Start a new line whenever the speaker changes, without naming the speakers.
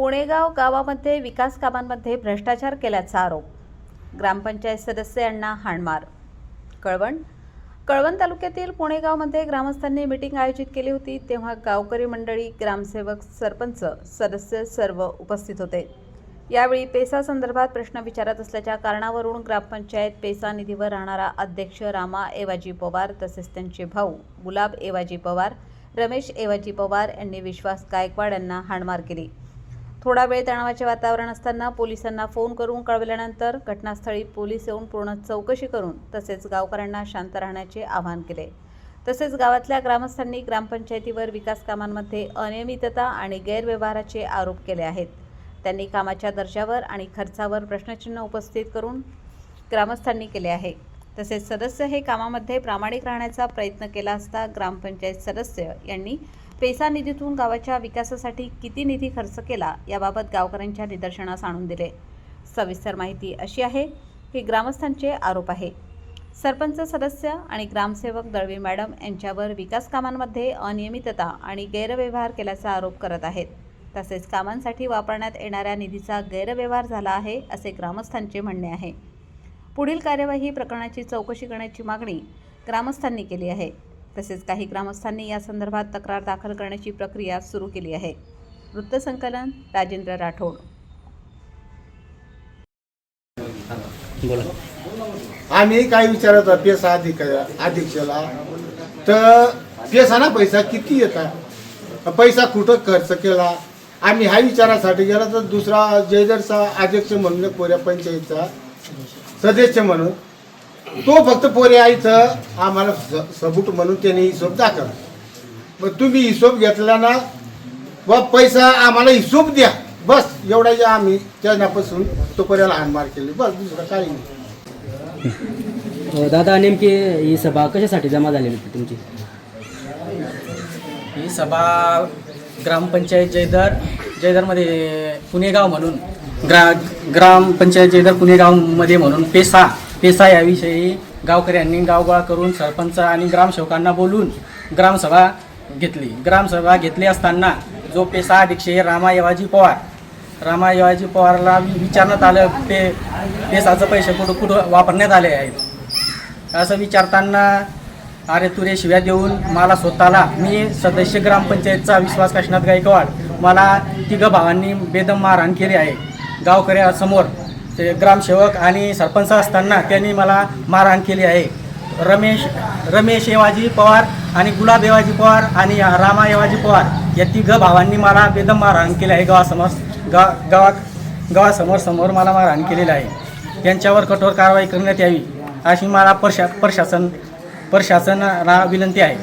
पुणेगाव गावामध्ये विकास कामांमध्ये भ्रष्टाचार केल्याचा आरोप. ग्रामपंचायत सदस्य यांना हाणमार. कळवण. कळवण तालुक्यातील पुणेगावमध्ये ग्रामस्थांनी मिटिंग आयोजित केली होती तेव्हा गावकरी मंडळी ग्रामसेवक सरपंच सदस्य सर्व उपस्थित होते. यावेळी पेसा संदर्भात प्रश्न विचारत असल्याच्या कारणावरून ग्रामपंचायत पेसा निधीवर राहणारा अध्यक्ष रामा एवाजी पवार तसेच त्यांचे भाऊ गुलाब एवाजी पवार रमेश एवाजी पवार यांनी विश्वास गायकवाड यांना हाणमार केली. थोडा वेळ तणावाचे वातावरण असताना पोलिसांना फोन करून कळविल्यानंतर घटनास्थळी पोलीस येऊन पूर्ण चौकशी करून तसेच गावकऱ्यांना शांत राहण्याचे आवाहन केले. तसेच गावातल्या ग्रामस्थांनी ग्रामपंचायतीवर विकास कामांमध्ये अनियमितता आणि गैरव्यवहाराचे आरोप केले आहेत. त्यांनी कामाच्या दर्जावर आणि खर्चावर प्रश्नचिन्ह उपस्थित करून ग्रामस्थांनी केले आहे. तसेच सदस्य हे कामामध्ये प्रामाणिक राहण्याचा प्रयत्न केला असता ग्रामपंचायत सदस्य यांनी पेसा निधीतून गावाच्या विकासासाठी किती निधी खर्च केला याबाबत गावकऱ्यांच्या निदर्शनास आणून दिले. सविस्तर माहिती अशी आहे की ग्रामस्थांचे आरोप आहे. सरपंच सदस्य आणि ग्रामसेवक दळवी मॅडम यांच्यावर विकास कामांमध्ये अनियमितता आणि गैरव्यवहार केल्याचा आरोप करत आहेत. तसेच कामांसाठी वापरण्यात येणाऱ्या निधीचा गैरव्यवहार झाला आहे असे ग्रामस्थांचे म्हणणे आहे. पुढील कार्यवाही प्रकरणाची चौकशी करण्याची मागणी ग्रामस्थांनी केली आहे. तसेच काही ग्रामस्थांनी या संदर्भात तक्रार दाखल करण्याची प्रक्रिया सुरू केली आहे. वृत्तसंकलन राजेंद्र राठोड.
बोला.
आम्ही काय विचारत होतो पेसा अधिक अध्यक्षाला? तर पेसाना पैसा किती येता? पैसा कुठं खर्च केला? आम्ही ह्या विचारासाठी गेला तर दुसरा जयदरचा अध्यक्ष म्हणून एक पोऱ्या पंचायतचा सदस्य म्हणून तो फक्त पोरे आईचं आम्हाला स- सबूट म्हणून त्याने हिशोब दाखवला. मग तुम्ही हिशोब घेतला ना व पैसा आम्हाला हिशोब द्या. बस एवढा जे आम्ही त्यापासून तो पर्याला हाणमार केली. बस दुसरं काही नाही.
अ, दादा नेमकी ही सभा कशासाठी जमा झालेली होती तुमची?
ही सभा ग्रामपंचायत जयदर जयदरमध्ये पुणेगाव म्हणून. ग्रा ग्रामपंचायत जयदर पुणेगावमध्ये म्हणून पेसा. पेसा याविषयी गावकऱ्यांनी गावगोळा करून सरपंच आणि ग्रामसेवकांना बोलून ग्रामसभा घेतली. ग्रामसभा घेतली असताना जो पेसा अध्यक्ष आहे रामा येवाजी पवार रामा येवाजी पवारला विचारण्यात आलं पे पेसाचं पैसे कुठं कुठं वापरण्यात आले आहेत? असं विचारताना अरे तुरे शिव्या देऊन मला स्वतःला मी सदस्य ग्रामपंचायतचा विश्वास काशनाथ गायकवाड? मला तिघं भावांनी बेदम मारहाण केली आहे. गावकऱ्यासमोर ते ग्रामसेवक आणि सरपंच असताना त्यांनी मला मारहाण केली आहे. रमेश रमेश येवाजी पवार आणि गुलाब येवाजी पवार आणि रामा एवाजी पवार या तिघं भावांनी मला बेदम मारहाण केली आहे. गावासमोर गा गावा गावासमोर समोर मला मारहाण केलेलं आहे. त्यांच्यावर कठोर कारवाई करण्यात यावी अशी मला प्रशा प्रशासन प्रशासनाला विनंती आहे.